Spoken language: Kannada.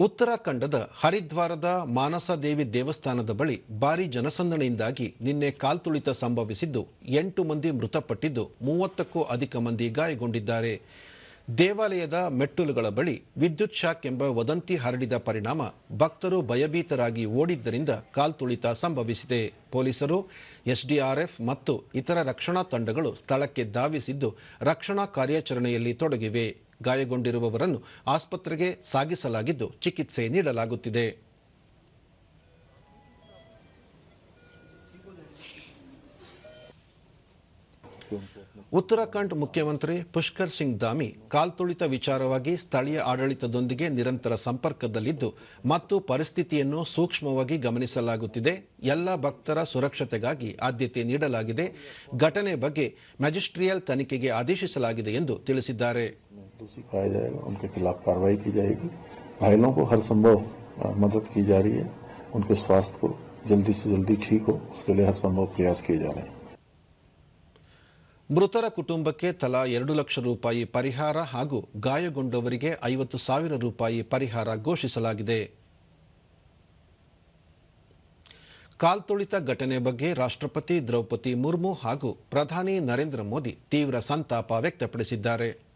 ಉತ್ತರಾಖಂಡದ ಹರಿದ್ವಾರದ ಮಾನಸದೇವಿ ದೇವಸ್ಥಾನದ ಬಳಿ ಭಾರೀ ಜನಸಂದಣಿಯಿಂದಾಗಿ ನಿನ್ನೆ ಕಾಲ್ತುಳಿತ ಸಂಭವಿಸಿದ್ದು ಎಂಟು ಮಂದಿ ಮೃತಪಟ್ಟಿದ್ದು ಮೂವತ್ತಕ್ಕೂ ಅಧಿಕ ಮಂದಿ ಗಾಯಗೊಂಡಿದ್ದಾರೆ. ದೇವಾಲಯದ ಮೆಟ್ಟಲುಗಳ ಬಳಿ ವಿದ್ಯುತ್ ಶಾಕ್ ಎಂಬ ವದಂತಿ ಹರಡಿದ ಪರಿಣಾಮ ಭಕ್ತರು ಭಯಭೀತರಾಗಿ ಓಡಿದ್ದರಿಂದ ಕಾಲ್ತುಳಿತ ಸಂಭವಿಸಿದೆ. ಪೊಲೀಸರು, ಎಸ್ಡಿಆರ್ಎಫ್ ಮತ್ತು ಇತರ ರಕ್ಷಣಾ ತಂಡಗಳು ಸ್ಥಳಕ್ಕೆ ಧಾವಿಸಿದ್ದು ರಕ್ಷಣಾ ಕಾರ್ಯಾಚರಣೆಯಲ್ಲಿ ತೊಡಗಿವೆ. ಗಾಯಗೊಂಡಿರುವವರನ್ನು ಆಸ್ಪತ್ರೆಗೆ ಸಾಗಿಸಲಾಗಿದ್ದು ಚಿಕಿತ್ಸೆ ನೀಡಲಾಗುತ್ತಿದೆ. ಉತ್ತರಾಖಂಡ್ ಮುಖ್ಯಮಂತ್ರಿ ಪುಷ್ಕರ್ ಸಿಂಗ್ ಧಾಮಿ ಕಾಲ್ತುಳಿತ ವಿಚಾರವಾಗಿ ಸ್ಥಳೀಯ ಆಡಳಿತದೊಂದಿಗೆ ನಿರಂತರ ಸಂಪರ್ಕದಲ್ಲಿದ್ದು ಮತ್ತು ಪರಿಸ್ಥಿತಿಯನ್ನು ಸೂಕ್ಷ್ಮವಾಗಿ ಗಮನಿಸಲಾಗುತ್ತಿದೆ ಎಲ್ಲ ಭಕ್ತರ ಸುರಕ್ಷತೆಗಾಗಿ ಆದ್ಯತೆ ನೀಡಲಾಗಿದೆ ಘಟನೆ ಬಗ್ಗೆ ಮ್ಯಾಜಿಸ್ಟ್ರಿಯಲ್ ತನಿಖೆಗೆ ಆದೇಶಿಸಲಾಗಿದೆ ಎಂದು ತಿಳಿಸಿದ್ದಾರೆ दोषी पाया जाएगा उनके खिलाफ कार्रवाई की जाएगी घायलों को हर संभव अ, मदद की जा रही है उनके स्वास्थ्य को जल्दी से जल्दी ठीक हो उसके लिए हर संभव प्रयास किए जा रहे हैं ಮೃತರ ಕುಟುಂಬಕ್ಕೆ ತಲಾ ಎರಡು ಲಕ್ಷ ರೂಪಾಯಿ ಪರಿಹಾರ ಹಾಗೂ ಗಾಯಗೊಂಡವರಿಗೆ ಐವತ್ತು ಸಾವಿರ ರೂಪಾಯಿ ಪರಿಹಾರ ಘೋಷಿಸಲಾಗಿದೆ. ಕಾಲ್ತುಳಿತ ಘಟನೆ ಬಗ್ಗೆ ರಾಷ್ಟ್ರಪತಿ ದ್ರೌಪದಿ ಮುರ್ಮು ಹಾಗೂ ಪ್ರಧಾನಿ ನರೇಂದ್ರ ಮೋದಿ ತೀವ್ರ ಸಂತಾಪ ವ್ಯಕ್ತಪಡಿಸಿದ್ದಾರೆ.